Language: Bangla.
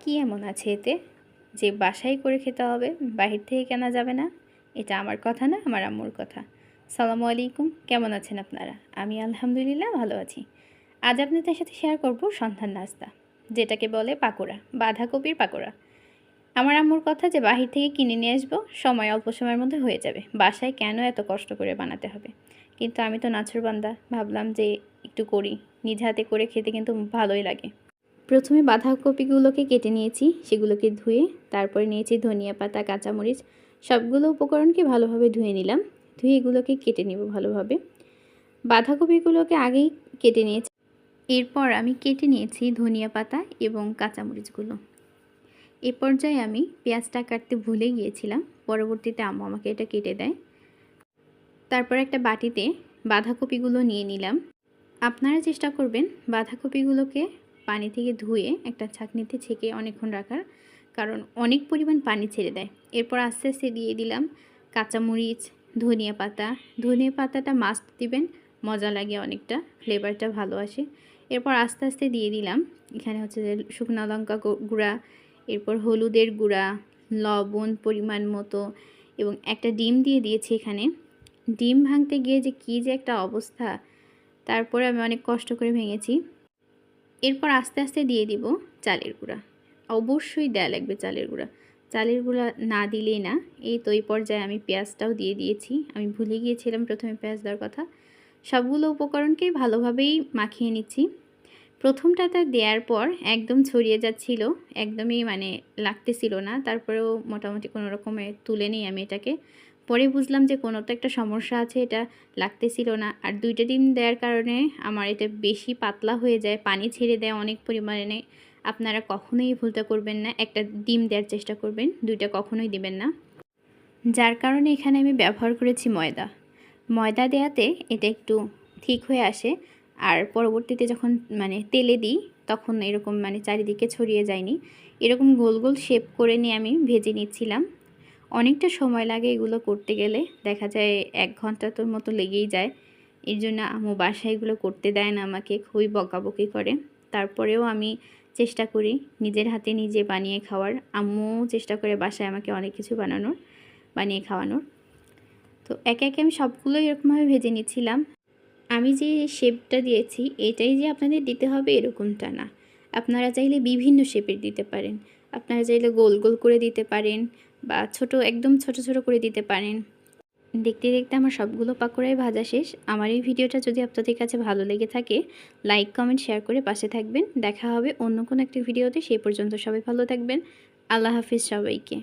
কি এমন আছে এতে? যে বাসায় করে খেতে হবে, বাহির থেকে কেনা যাবে না? এটা আমার কথা না, আমার আম্মুর কথা। সালামু আলাইকুম, কেমন আছেন আপনারা? আমি আলহামদুলিল্লাহ ভালো আছি। আজ আপনাদের সাথে শেয়ার করব সন্ধান নাস্তা, যেটাকে বলে পাকোড়া, বাঁধাকপির পাকোড়া। আমার আম্মুর কথা যে বাহির থেকে কিনে নিয়ে আসব, সময় অল্প সময়ের মধ্যে হয়ে যাবে। বাসায় কেন এত কষ্ট করে বানাতে হবে? কিন্তু আমি তো নাছর বান্দা, ভাবলাম যে একটু করি। নিজ হাতে করে খেতে কিন্তু ভালোই লাগে। প্রথমে বাঁধাকপিগুলোকে কেটে নিয়েছি, সেগুলোকে ধুয়ে তারপরে নিয়েছি ধনিয়া পাতা, কাঁচামরিচ, সবগুলো উপকরণকে ভালোভাবে ধুয়ে নিলাম। ধুয়ে এগুলোকে কেটে নেব ভালোভাবে। বাঁধাকপিগুলোকে আগেই কেটে নিয়েছি। এরপর আমি কেটে নিয়েছি ধনিয়া পাতা এবং কাঁচামরিচগুলো। এ পর্যায়ে আমি পেঁয়াজটা কাটতে ভুলে গিয়েছিলাম। পরবর্তীতে আম্মু আমাকে এটা কেটে দেয়। তারপর একটা বাটিতে বাঁধাকপিগুলো নিয়ে নিলাম। আপনারা চেষ্টা করবেন বাঁধাকপিগুলোকে পানি থেকে ধুয়ে একটা ছাঁকনিতে ছেঁকে অনেকক্ষণ রাখার কারণ অনেক পরিমাণ পানি ছেড়ে দেয়। এরপর আস্তে আস্তে দিয়ে দিলাম কাঁচামরিচ, ধনিয়া পাতা। ধনিয়া পাতাটা মাস্ট দিবেন, মজা লাগে অনেকটা ফ্লেভারটা ভালো আসে। এরপর আস্তে আস্তে দিয়ে দিলাম, এখানে হচ্ছে যে শুকনো লঙ্কা গুঁড়া, এরপর হলুদের গুঁড়া, লবণ পরিমাণ মতো এবং একটা ডিম দিয়ে দিয়েছি এখানে। ডিম ভাঙতে গিয়ে যে কী যে একটা অবস্থা, তারপরে আমি অনেক কষ্ট করে ভেঙেছি। এরপর আস্তে আস্তে দিয়ে দিব চালের গুঁড়া। অবশ্যই দেয়া লাগবে চালের গুঁড়া। চালের গুঁড়া না দিলেই না। এই তো এই পর্যায়ে আমি পেঁয়াজটাও দিয়ে দিয়েছি। আমি ভুলে গিয়েছিলাম প্রথমে পেঁয়াজ দেওয়ার কথা। সবগুলো উপকরণকেই ভালোভাবেই মাখিয়ে নিচ্ছি। প্রথমটাতে দেওয়ার পর একদম ছড়িয়ে যাচ্ছিল, একদমই মানে লাগতেছিল না। তারপরেও মোটামুটি কোনো রকমে তুলে নিই আমি এটাকে। পরে বুঝলাম যে কোনো তো একটা সমস্যা আছে, এটা লাগতেছিল না। আর দুইটা ডিম দেওয়ার কারণে আমার এটা বেশি পাতলা হয়ে যায়, পানি ছেড়ে দেয় অনেক পরিমাণে। আপনারা কখনোই ভুলটা করবেন না, একটা ডিম দেওয়ার চেষ্টা করবেন, দুইটা কখনোই দিবেন না। যার কারণে এখানে আমি ব্যবহার করেছি ময়দা। ময়দা দেওয়াতে এটা একটু ঠিক হয়ে আসে, আর পরবর্তীতে যখন মানে তেলে দিই, তখন এরকম মানে চারিদিকে ছড়িয়ে যায়নি। এরকম গোল গোল শেপ করে নিয়ে আমি ভেজে নিচ্ছিলাম। অনেকটা সময় লাগে এগুলো করতে গেলে। দেখা যায় এক ঘণ্টা তোর মতো লেগেই যায়। এর জন্য আম্মু বাসায় এগুলো করতে দেয় না আমাকে, খুবই বকাবকি করে। তারপরেও আমি চেষ্টা করি নিজের হাতে নিজে বানিয়ে খাওয়ার। আম্মুও চেষ্টা করে বাসায় আমাকে অনেক কিছু বানানোর, বানিয়ে খাওয়ানোর। তো একে একে আমি সবগুলোই এরকমভাবে ভেজে নিচ্ছিলাম। আমি যে শেপটা দিয়েছি, এটাই যে আপনাদের দিতে হবে এরকমটা না। আপনারা চাইলে বিভিন্ন শেপের দিতে পারেন। আপনারা চাইলে গোল গোল করে দিতে পারেন। বা ছোট, একদম ছোট ছোট করে দিতে পারেন। দেখতে দেখতে আমার সবগুলো পাকোড়াই ভাজা শেষ। আমার এই ভিডিওটা যদি আপনাদের কাছে ভালো লেগে থাকে লাইক কমেন্ট শেয়ার করে পাশে থাকবেন। দেখা হবে অন্য কোনো একটা ভিডিওতে। সেই পর্যন্ত সবাই ভালো থাকবেন। আল্লাহ হাফিজ সবাইকে।